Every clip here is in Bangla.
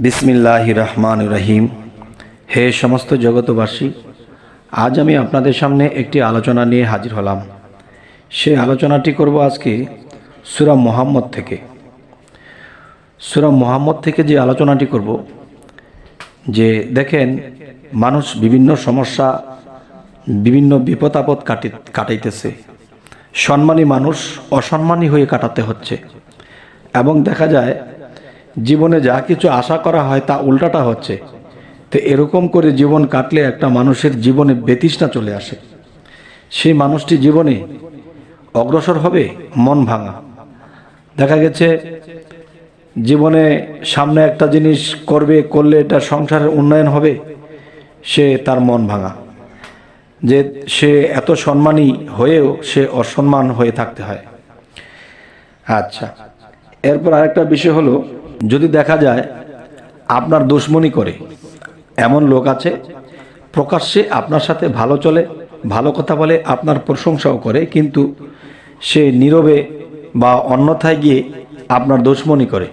বিসমিল্লাহ রহমান রহিম। হে সমস্ত জগতবাসী আজ আমি আপনাদের সামনে একটি আলোচনা নিয়ে হাজির হলাম। সেই আলোচনাটি করব আজকে সুরা মোহাম্মদ থেকে। সুরা মোহাম্মদ থেকে যে আলোচনাটি করব, যে দেখেন, মানুষ বিভিন্ন সমস্যা, বিভিন্ন বিপদ আপদ কাটি, কাটাইতেছে। সম্মানী মানুষ অসম্মানী হয়ে কাটাতে হচ্ছে। এবং দেখা যায় জীবনে যা কিছু আশা করা হয় তা উল্টাটা হচ্ছে। তো এরকম করে জীবন কাটলে একটা মানুষের জীবনে বেতিসনা চলে আসে। সেই মানুষটি জীবনে অগ্রসর হবে, মন ভাঙা। দেখা গেছে, জীবনে সামনে একটা জিনিস করবে, করলে এটা সংসারের উন্নয়ন হবে, সে তার মন ভাঙা। যে সে এত সম্মানী হয়েও সে অসম্মান হয়ে থাকতে হয়। আচ্ছা এরপর আরেকটা বিষয় হলো যদি দেখা যায় আপনার দুশ্মনী করে, এমন লোক আছে, প্রকাশ্যে আপনার সাথে ভালো চলে, ভালো কথা বলে, আপনার প্রশংসাও করে, কিন্তু সে নীরবে বা অন্যথায় গিয়ে আপনার দুশ্মনী করে,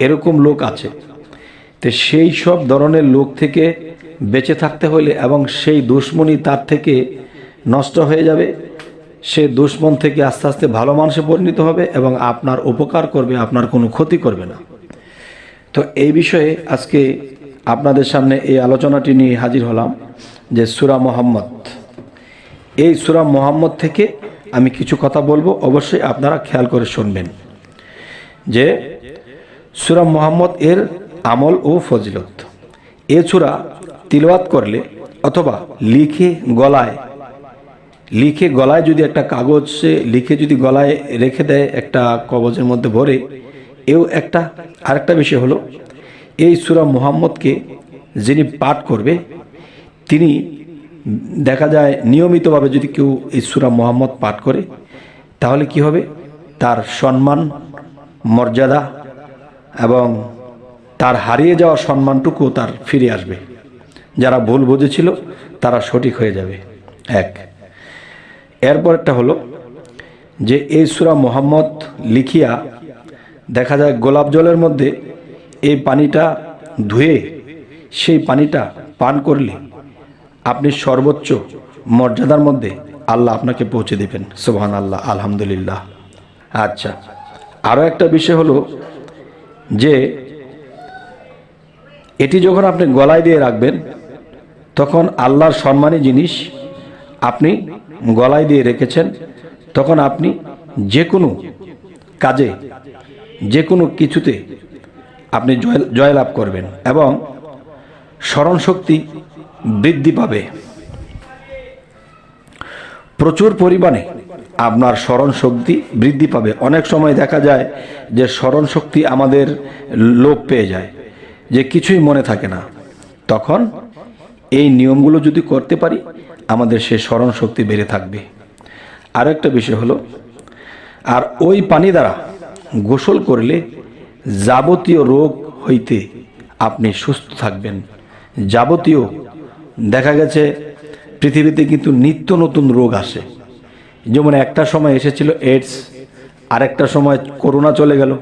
এরকম লোক আছে। তো সেই সব ধরনের লোক থেকে বেঁচে থাকতে হলে এবং সেই দুশ্মনী তার থেকে নষ্ট হয়ে যাবে, সে দুশ্মন থেকে আস্তে আস্তে ভালো মানুষে পরিণত হবে এবং আপনার উপকার করবে, আপনার কোনো ক্ষতি করবে না। তো এই বিষয়ে আজকে আপনাদের সামনে এই আলোচনাটি নিয়ে হাজির হলাম যে সুরা মোহাম্মদ। এই সুরা মোহাম্মদ থেকে আমি কিছু কথা বলব, অবশ্যই আপনারা খেয়াল করে শুনবেন যে সুরা মোহাম্মদ এর আমল ও ফজিলত। এ সুরা তিলওয়াত করলে অথবা লিখে গলায় লিখে গলায় যদি একটা কাগজে, লিখে যদি গলায় রেখে দেয়, একটা কবজের মধ্যে ভরে এও একটা, আরেকটা বিষয় হলো, এই সুরা মোহাম্মদকে যিনি পাঠ করবে, তিনি দেখা যায় নিয়মিতভাবে যদি কেউ এই সুরা মোহাম্মদ পাঠ করে, তাহলে কি হবে? তার সম্মান, মর্যাদা এবং তার হারিয়ে যাওয়া সম্মানটুকু তার ফিরে আসবে। যারা ভুল বুঝেছিল, তারা সঠিক হয়ে যাবে। এক। এরপরটা হলো যে, এই সুরা মোহাম্মদ লিখিয়া দেখা যায় গোলাপ জলের মধ্যে এই পানিটা ধুয়ে সেই পানিটা পান করলে আপনি সর্বোচ্চ মর্যাদার মধ্যে আল্লাহ আপনাকে পৌঁছে দেবেন। সোহান আল্লাহ আলহামদুলিল্লাহ। আচ্ছা আরও একটা বিষয় হলো যে এটি যখন আপনি গলায় দিয়ে রাখবেন, তখন আল্লাহর সম্মানী জিনিস আপনি গলায় দিয়ে রেখেছেন, তখন আপনি যে কোনো কাজে যে কোনো কিছুতে আপনি জয় জয়লাভ করবেন এবং স্মরণশক্তি বৃদ্ধি পাবে। প্রচুর পরিমাণে আপনার স্মরণ শক্তি বৃদ্ধি পাবে। অনেক সময় দেখা যায় যে স্মরণ শক্তি আমাদের লোপ পেয়ে যায়, যে কিছুই মনে থাকে না। তখন এই নিয়মগুলো যদি করতে পারি, আমাদের সে স্মরণ শক্তি বেড়ে থাকবে। আরও একটা বিষয় হলো, আর ওই পানি দ্বারা গোসল করলে যাবতীয় রোগ হইতে আপনি সুস্থ থাকবেন। যাবতীয়, দেখা গেছে পৃথিবীতে কিন্তু নিত্য নতুন রোগ আসে। যেমন একটা সময় এসেছিল এইডস আরেকটা সময় করোনা চলে গেল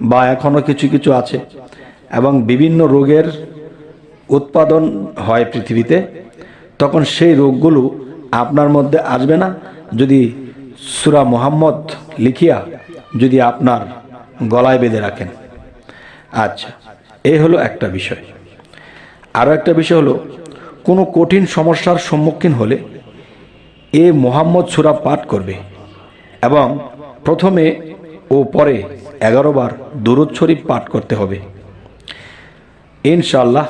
বা এখনও কিছু কিছু আছে এবং বিভিন্ন রোগের উৎপাদন হয় পৃথিবীতে, তখন সেই রোগগুলো আপনার মধ্যে আসবে না। যদি সুরা মোহাম্মদ লিখিয়া যদি আপনার গলায় বেঁধে রাখেন। আচ্ছা এ হলো একটা বিষয়। আরও একটা বিষয় হলো, কোনো কঠিন সমস্যার সম্মুখীন হলে এ মোহাম্মদ সুরা পাঠ করবে এবং প্রথমে ও পরে এগারো বার দুরুদ শরীফ পাঠ করতে হবে। ইনশাল্লাহ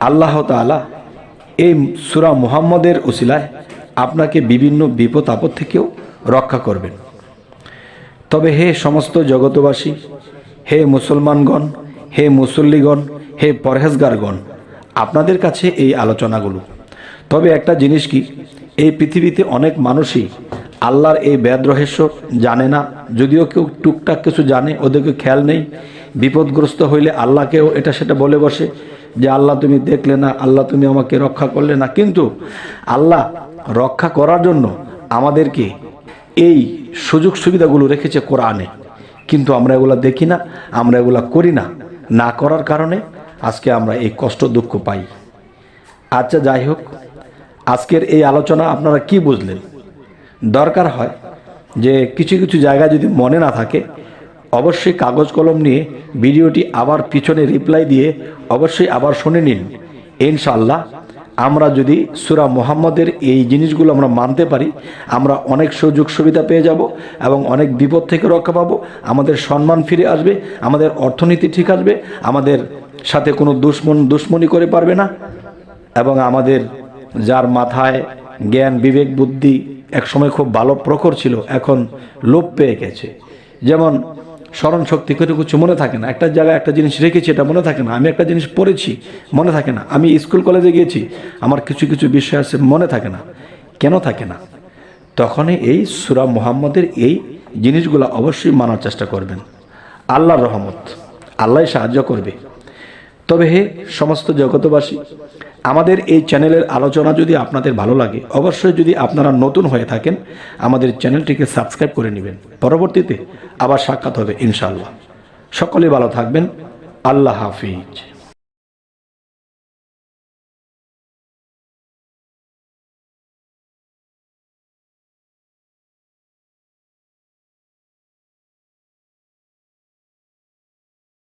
আল্লাহ তালা এই সুরা মুহাম্মদের উসিলায় আপনাকে বিভিন্ন বিপদ আপদ থেকেও রক্ষা করবেন। তবে হে সমস্ত জগতবাসী, হে মুসলমানগণ, হে মুসল্লিগণ, হে পরহেজগারগণ, আপনাদের কাছে এই আলোচনাগুলো। তবে একটা জিনিস কি, এই পৃথিবীতে অনেক মানুষই আল্লাহর এই বেদ রহস্য জানে না, যদিও কেউ টুকটাক কিছু জানে ওদেরকে খেয়াল নেই। বিপদগ্রস্ত হইলে আল্লাহকেও এটা সেটা বলে বসে যে, আল্লাহ তুমি দেখলে না, আল্লাহ তুমি আমাকে রক্ষা করলে না। কিন্তু আল্লাহ রক্ষা করার জন্য আমাদেরকে এই সুযোগ সুবিধাগুলো রেখেছে কোরআনে। কিন্তু আমরা এগুলা দেখি না, আমরা এগুলা করি না। না করার কারণে আজকে আমরা এই কষ্ট দুঃখ পাই। আচ্ছা যাই হোক, আজকের এই আলোচনা আপনারা কি বুঝলেন? দরকার হয় যে কিছু কিছু জায়গায় যদি মনে না থাকে, অবশ্যই কাগজ কলম নিয়ে ভিডিওটি আবার পিছনে রিপ্লাই দিয়ে অবশ্যই আবার শুনে নিন। ইনশাল্লাহ আমরা যদি সুরা মোহাম্মদের এই জিনিসগুলো আমরা মানতে পারি, আমরা অনেক সুযোগ সুবিধা পেয়ে যাব এবং অনেক বিপদ থেকে রক্ষা পাবো, আমাদের সম্মান ফিরে আসবে, আমাদের অর্থনীতি ঠিক আসবে, আমাদের সাথে কোনো দুশ্মন, দুশ্মনী করে পারবে না এবং আমাদের যার মাথায় জ্ঞান, বিবেক, বুদ্ধি একসময় খুব ভালো প্রখর ছিল, এখন লোপ পেয়ে গেছে। যেমন স্মরণ শক্তি কোনো কিছু মনে থাকে না। একটা জায়গায় একটা জিনিস রেখেছি, এটা মনে থাকে না। আমি একটা জিনিস পড়েছি, মনে থাকে না। আমি স্কুল কলেজে গিয়েছি, আমার কিছু কিছু বিষয় আছে, মনে থাকে না। কেন থাকে না? তখনই এই সুরা মোহাম্মদের এই জিনিসগুলো অবশ্যই মানার চেষ্টা করবেন। আল্লাহর রহমত। আল্লাহ সাহায্য করবে। তবে হে সমস্ত জগতবাসী আমাদের এই চ্যানেলের আলোচনা যদি আপনাদের ভালো লাগে, অবশ্যই যদি আপনারা নতুন হয়ে থাকেন, আমাদের চ্যানেলটিকে সাবস্ক্রাইব করে নেবেন। পরবর্তীতে আবার সাক্ষাৎ হবে ইনশাআল্লাহ। সকলে ভালো থাকবেন। আল্লাহ হাফিজ।